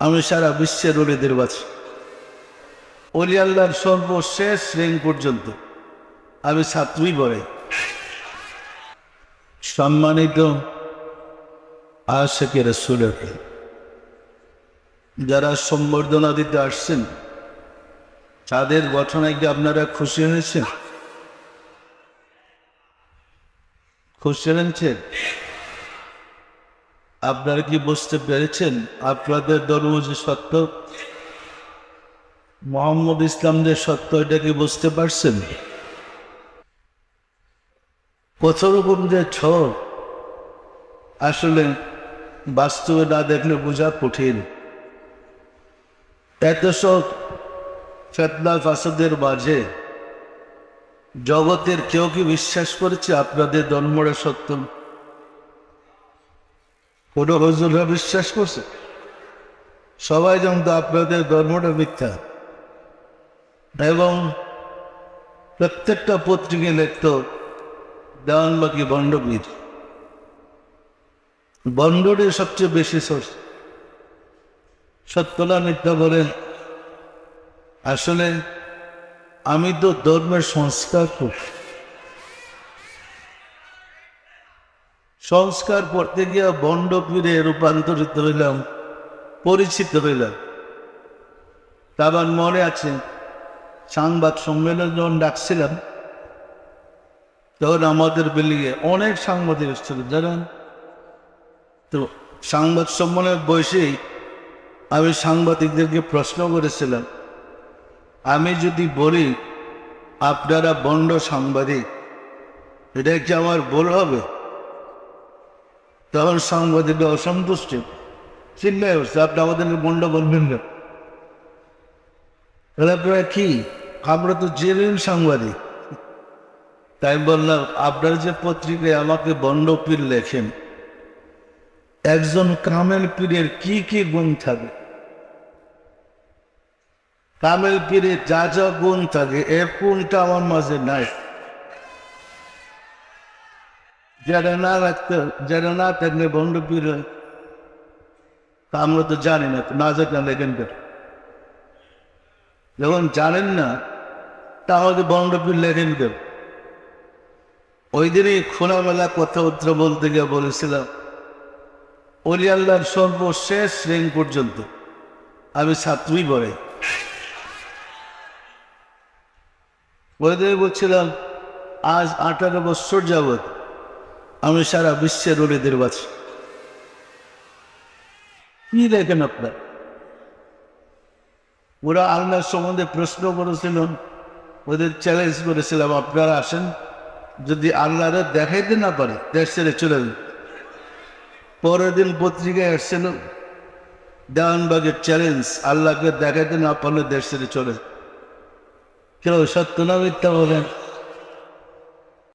আমি সারা বিশ্বের অলিদের বাছি অলি আল্লাহর সর্বশেষ শ্রেণি পর্যন্ত। আমি ছাত্রই বলে। সম্মানিত আশেকের সুরের যারা সম্বর্ধনা দিতে আসছেন, তাদের ঘটনায় কি আপনারা খুশি হয়েছেন? খুশি হয়েছেন আপনারা কি বুঝতে পেরেছেন? আপনাদের ধর্ম যে সত্য? মোহাম্মদ ইসলাম যে সত্য, এটা কি বুঝতে পারছেন? রকম যে ছক আসলে বাস্তবে না দেখলে বোঝা কঠিন। এত সব ফেতনা ফাসাদের মাঝে জগতের কেউ কি বিশ্বাস করেছে আপনাদের ধর্মরা সত্য? কোনো হজুররা বিশ্বাস করছে? সবাই জানতো আপনাদের ধর্মটা মিথ্যা। এবং প্রত্যেকটা পত্রিকায় লিখত দেওয়ানবাকি বন্ডবীর বন্ডরের সবচেয়ে বেশি সোর্স সত্যলা মিথ্যা বলেন আসলে আমি তো ধর্মের সংস্কার করি। সংস্কার করতে গিয়ে বন্ড পীরে রূপান্তরিত হইলাম, পরিচিত হইলাম। তারপর মনে আছে, সাংবাদ সম্মেলন যখন ডাকছিলাম। তখন আমাদের বিল্ডিংয়ে অনেক সাংবাদিক এসেছিল, জানেন? তো সাংবাদ সম্মেলনের বয়সেই আমি সাংবাদিকদেরকে প্রশ্ন করেছিলাম, আমি যদি বলি, আপনারা বন্ড সাংবাদিক, এটা কি আমার ভুল হবে? তখন সাংবাদিক অসন্তুষ্ট। চিন্তায় হচ্ছে আপনি আমাদেরকে বন্ড বলবেন না। আপনারা কি? আমরা তো জেনুইন সাংবাদিক। তাই বললাম, আপনার যে পত্রিকায় আমাকে বন্ড পীর লেখেন, একজন কামেল পীরের কি কি গুণ থাকে? কামেল পীরের যা যা গুণ থাকে, এর গুণটা আমার মাঝে নাই। যারা না রাখতে যারা না থাকলে পীর তা আমরা তো জানি না না জানলে লেখেন কেন? যখন জানেন না, তাহলে বন্ড পীর লেখেন কেন? ওই দিনই খোলামেলা কথাবার্তা বলতে গিয়ে বলেছিলাম অলি আল্লাহর সর্বশেষ শ্রেণি পর্যন্ত আমি ছাত্রই বলে। বলে বলছিলাম, আজ আঠারো বছর যাবৎ আমি সারা বিশ্বের অলিদের বাছি কি দেখেন আপনার? ওরা আল্লাহর সম্বন্ধে প্রশ্ন করেছিল, ওদের চ্যালেঞ্জ করেছিলাম, আপনারা আসেন, যদি আল্লাহরা দেখাইতে না পারে, দেশ ছেড়ে চলে যান। পরের দিন পত্রিকায় আসছিল, দেওয়ানবাগের চ্যালেঞ্জ আল্লাহকে দেখাইতে না পারলে দেশ ছেড়ে চলে কেউ সত্য না মিথ্যা বলেন?